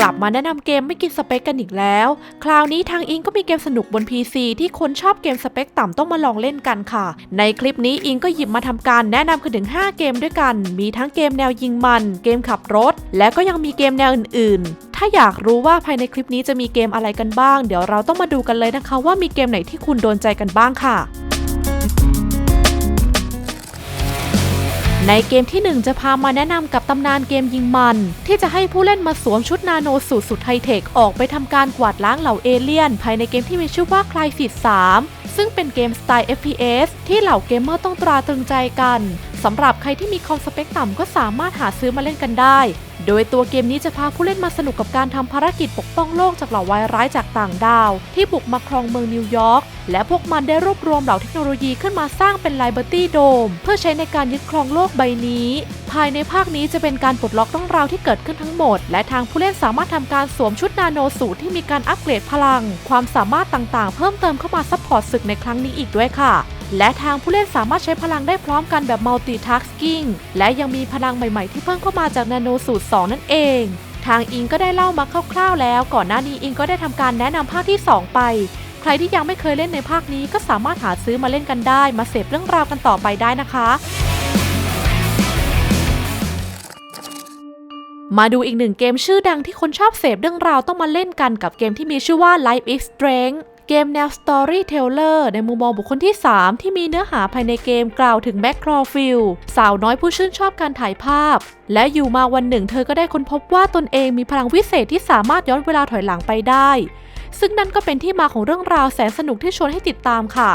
กลับมาแนะนำเกมไม่กินสเปคกันอีกแล้ว คราวนี้ทางอิงก็มีเกมสนุกบน PC ที่คนชอบเกมสเปคต่ำต้องมาลองเล่นกันค่ะ ในคลิปนี้อิงก็หยิบมาทำการแนะนำกันถึง 5 เกมด้วยกัน มีทั้งเกมแนวยิงมัน เกมขับรถ และก็ยังมีเกมแนวอื่น ๆ ถ้าอยากรู้ว่าภายในคลิปนี้จะมีเกมอะไรกันบ้าง เดี๋ยวเราต้องมาดูกันเลยนะคะ ว่ามีเกมไหนที่คุณโดนใจกันบ้างค่ะ ในเกมที่ 1 จะพามาแนะนำกับตำนานเกมยิงมัน ที่จะให้ผู้เล่นมาสวมชุดนาโนสูตรสุดไฮเทค ออกไปทำการกวาดล้างเหล่าเอเลี่ยน ภายในเกมที่มีชื่อว่าคลายสิท3ซึ่งเป็นเกมสไตล์ FPS ที่เหล่าเกมเมอร์ต้องตราตรึงใจกันสำหรับใครที่มีคอมสเปคต่ำก็สามารถหาซื้อมาเล่นกันได้ โดยตัวเกมนี้จะพาผู้เล่นมาสนุกกับการทำภารกิจปกป้องโลกจากเหล่าวายร้ายจากต่างดาว ที่บุกมาครองเมืองนิวยอร์กและพวกมันได้รวบรวมเหล่าเทคโนโลยีขึ้นมาสร้างเป็น Liberty Dome เพื่อใช้ในการยึดครองโลกใบนี้ ภายในภาคนี้จะเป็นการปลดล็อกต้องราวที่เกิดขึ้นทั้งหมด และทางผู้เล่นสามารถทำการสวมชุดนาโนสูตรที่มีการอัปเกรดพลัง ความสามารถต่างๆ เพิ่มเติมเข้ามาซัพพอร์ตศึกในครั้งนี้อีกด้วยค่ะ และทางผู้เล่นสามารถใช้พลังได้พร้อมกันแบบ multitasking และยังมีพลังใหม่ๆที่เพิ่มเข้ามาจากนาโนสูตร 2 นั่นเอง ทางอิงก็ได้เล่ามาคร่าวๆ แล้ว ก่อนหน้านี้อิงก็ได้ทำการแนะนำภาคที่ 2 ไป ใครที่ยังไม่เคยเล่นในภาคนี้ก็สามารถหาซื้อมาเล่นกันได้ มาเสพเรื่องราวกันต่อไปได้นะคะมาดูอีกหนึ่งเกมชื่อดังที่คนชอบเสพเรื่องราวต้องมาเล่นกันกับเกมที่มีชื่อว่า Life is Strange เกมแนว Storyteller ในมุมมองบุคคลที่ 3 ที่มีเนื้อหาภายในเกมกล่าวถึงแม็กครอฟิลสาวน้อยผู้ชื่นชอบการถ่ายภาพ และอยู่มาวันหนึ่งเธอก็ได้ค้นพบว่าตนเองมีพลังวิเศษที่สามารถย้อนเวลาถอยหลังไปได้ ซึ่งนั่นก็เป็นที่มาของเรื่องราวแสนสนุกที่ชวนให้ติดตามค่ะ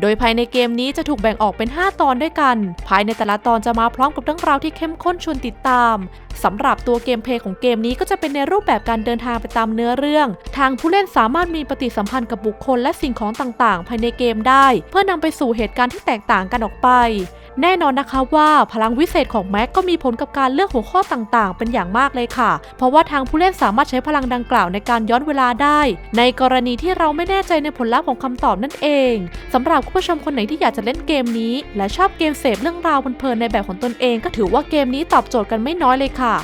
โดยภายในเกมนี้จะถูกแบ่งออกเป็น 5 ตอนด้วยกัน ภายในแต่ละตอนจะมาพร้อมกับเรื่องราวที่เข้มข้นชวนติดตามสำหรับตัวเกมเพลย์ของเกมนี้ก็จะเป็นในรูปแบบการเดินทางไปตามเนื้อเรื่อง ทางผู้เล่นสามารถมีปฏิสัมพันธ์กับบุคคลและสิ่งของต่างๆ ภายในเกมได้ เพื่อนำไปสู่เหตุการณ์ที่แตกต่างกันออกไป แน่นอนนะคะว่าพลังวิเศษของแม็กก็มีผลกับการเลือกหัวข้อต่างๆ เป็นอย่างมากเลยค่ะ เพราะว่าทางผู้เล่นสามารถใช้พลังดังกล่าวในการย้อนเวลาได้ ในกรณีที่เราไม่แน่ใจในผลลัพธ์ของคำตอบนั่นเองสำหรับคุณผู้ชมคนไหนที่อยากจะเล่นเกมนี้ และชอบเกมเสพเรื่องราวเพลินๆในแบบของตนเอง ก็ถือว่าเกมนี้ตอบโจทย์กันไม่น้อยเลยค่ะ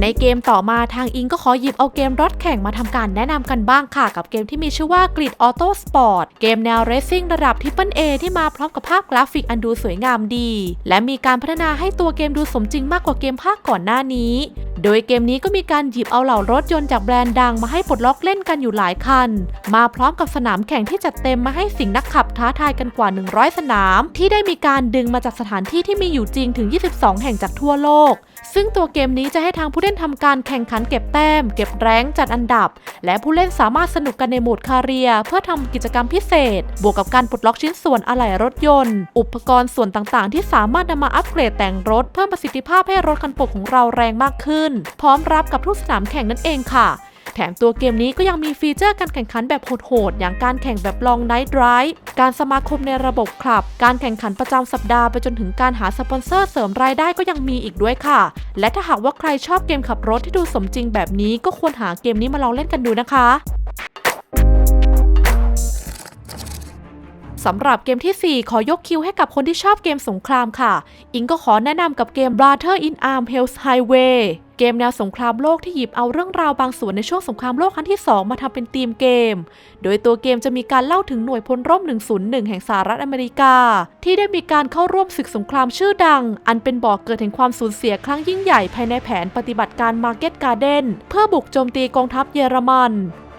ในเกมต่อมาทางอิงก็ขอหยิบเอาเกมรถแข่งมาทำการแนะนำกันบ้างค่ะ กับเกมที่มีชื่อว่า Grid Auto Sport เกมแนว Racing ระดับ Triple A ที่มาพร้อมกับภาพกราฟิกอันดูสวยงามดี และมีการพัฒนาให้ตัวเกมดูสมจริงมากกว่าเกมภาคก่อนหน้านี้ โดยเกมนี้ก็มีการหยิบเอาเหล่ารถยนต์จากแบรนด์ดังมาให้ปลดล็อกเล่นกันอยู่หลายคัน มาพร้อมกับสนามแข่งที่จัดเต็มมาให้สิ่งนักขับท้าทายกันกว่า 100 สนาม ที่ได้มีการดึงมาจากสถานที่ที่มีอยู่จริงถึง 22 แห่งจากทั่วโลก ซึ่งตัวเกมนี้จะให้ทางผู้เล่นทำการแข่งขันเก็บแต้ม เก็บแรงจัดอันดับ และผู้เล่นสามารถสนุกกันในโหมดคาเรีย เพื่อทำกิจกรรมพิเศษ บวกกับการปลดล็อกชิ้นส่วนอะไหล่รถยนต์ อุปกรณ์ส่วนต่างๆ ที่สามารถนำมาอัปเกรดแต่งรถเพิ่มประสิทธิภาพให้รถคันโปรดของเราแรงมากขึ้นพร้อมรับกับทุกสนามแข่งนั่นเองค่ะ แถมตัวเกมนี้ก็ยังมีฟีเจอร์การแข่งขันแบบโหดๆ อย่างการแข่งแบบลองไนท์ไดรฟ์การสมาคมในระบบคลับ การแข่งขันประจำสัปดาห์ไปจนถึงการหาสปอนเซอร์เสริมรายได้ก็ยังมีอีกด้วยค่ะ และถ้าหากว่าใครชอบเกมขับรถที่ดูสมจริงแบบนี้ก็ควรหาเกมนี้มาลองเล่นกันดูนะคะสำหรับเกมทีสี่4 ขอยกคิวให้กับคนที่ชอบเกมสงครามค่ะ อิงก็ขอแนะนำกับเกม Brother in Arms Hell's Highway เกมแนวสงครามโลกที่หยิบเอาเรื่องราวบางส่วนในช่วงสงครามโลกครั้งที่ 2 มาทำเป็นธีมเกม โดยตัวเกมจะมีการเล่าถึงหน่วยพลร่ม 101 แห่งสหรัฐอเมริกา ที่ได้มีการเข้าร่วมศึกสงครามชื่อดัง อันเป็นบ่อกเกิดแห่งความสูญเสียครั้งยิ่งใหญ่ภายในแผนปฏิบัติการมาร์เก็ตการ์เดนเพื่อบุกโจมตีกองทัพเยอรมัน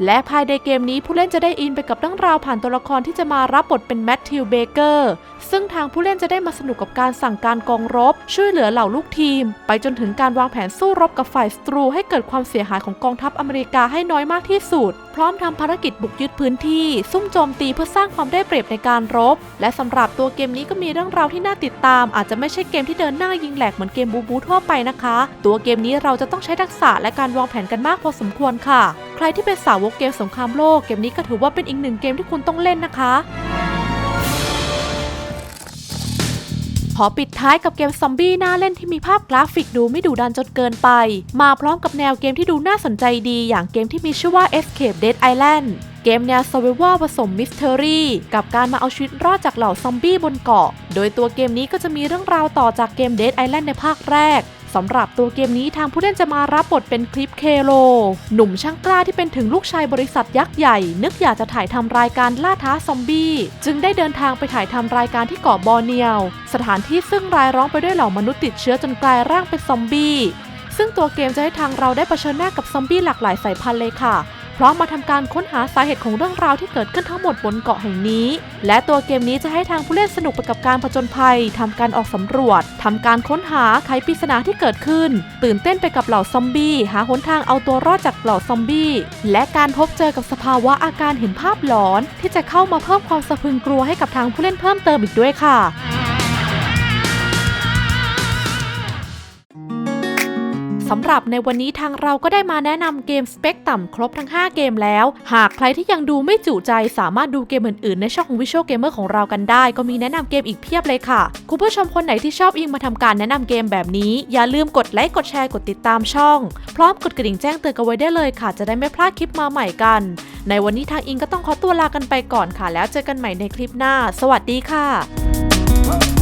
และภายในเกมนี้ผู้เล่นจะได้อินไปกับเรื่องราวผ่านตัวละครที่จะมารับบทเป็นแมทธิวเบเกอร์ซึ่งทางผู้เล่นจะได้มาสนุกกับการสั่งการกองรบ ช่วยเหลือเหล่าลูกทีม ไปจนถึงการวางแผนสู้รบกับฝ่ายศัตรูให้เกิดความเสียหายของกองทัพอเมริกาให้น้อยมากที่สุด พร้อมทำภารกิจบุกยึดพื้นที่ ซุ่มโจมตีเพื่อสร้างความได้เปรียบในการรบ และสำหรับตัวเกมนี้ก็มีเรื่องราวที่น่าติดตาม อาจจะไม่ใช่เกมที่เดินหน้ายิงแหลกเหมือนเกมบูบูทั่วไปนะคะ ตัวเกมนี้เราจะต้องใช้ทักษะและการวางแผนกันมากพอสมควรค่ะ รที่เป็นสาวกเกมสงครามโลก เกมนี้ก็ถือว่าเป็นอีกหนึ่งเกมที่คุณต้องเล่นนะคะ ขอปิดท้ายกับเกมซอมบี้น่าเล่นที่มีภาพกราฟิกดูไม่ดุดันจนเกินไป มาพร้อมกับแนวเกมที่ดูน่าสนใจดี อย่างเกมที่มีชื่อว่า Escape Dead Island เกมแนว Survival ผสม Mystery กับการมาเอาชีวิตรอดจากเหล่าซอมบี้บนเกาะ โดยตัวเกมนี้ก็จะมีเรื่องราวต่อจากเกม Dead Island ในภาคแรก สำหรับตัวเกมนี้ทางผู้เล่นจะมารับบทเป็นคลิปเคโล หนุ่มช่างกล้าที่เป็นถึงลูกชายบริษัทยักษ์ใหญ่ นึกอยากจะถ่ายทำรายการล่าท้าซอมบี้ จึงได้เดินทางไปถ่ายทำรายการที่เกาะบอร์เนียว สถานที่ซึ่งรายร้องไปด้วยเหล่ามนุษย์ติดเชื้อจนกลายร่างเป็นซอมบี้ซึ่งตัวเกมจะให้ทางเราได้เผชิญหน้ากับซอมบี้หลากหลายสายพันธุ์เลยค่ะ พร้อมมาทำการค้นหาสาเหตุของเรื่องราวที่เกิดขึ้นทั้งหมดบนเกาะแห่งนี้ และตัวเกมนี้จะให้ทางผู้เล่นสนุกไปกับการผจญภัยทำการออกสำรวจทำการค้นหาไขปริศนาที่เกิดขึ้น ตื่นเต้นไปกับเหล่าซอมบี้ หาหนทางเอาตัวรอดจากเหล่าซอมบี้ และการพบเจอกับสภาวะอาการเห็นภาพหลอน ที่จะเข้ามาเพิ่มความสะพรึงกลัวให้กับทางผู้เล่นเพิ่มเติมอีกด้วยค่ะำหรับในวันนี้ทางเราก็ได้มาแนะนำเกมสเปคต่ำครบทั้ง 5 เกมแล้ว หากใครที่ยังดูไม่จุใจสามารถดูเกมอื่นๆ ในช่องของ Visual Gamer ของเรากันได้ ก็มีแนะนำเกมอีกเพียบเลยค่ะ คุณผู้ชมคนไหนที่ชอบอิงมาทำการแนะนำเกมแบบนี้ อย่าลืมกดไลค์กดแชร์กดติดตามช่อง พร้อมกดกระดิ่งแจ้งเตือนกันไว้ได้เลยค่ะ จะได้ไม่พลาดคลิปมาใหม่กัน ในวันนี้ทางอิงก็ต้องขอตัวลากันไปก่อนค่ะ แล้วเจอกันใหม่ในคลิปหน้า สวัสดีค่ะ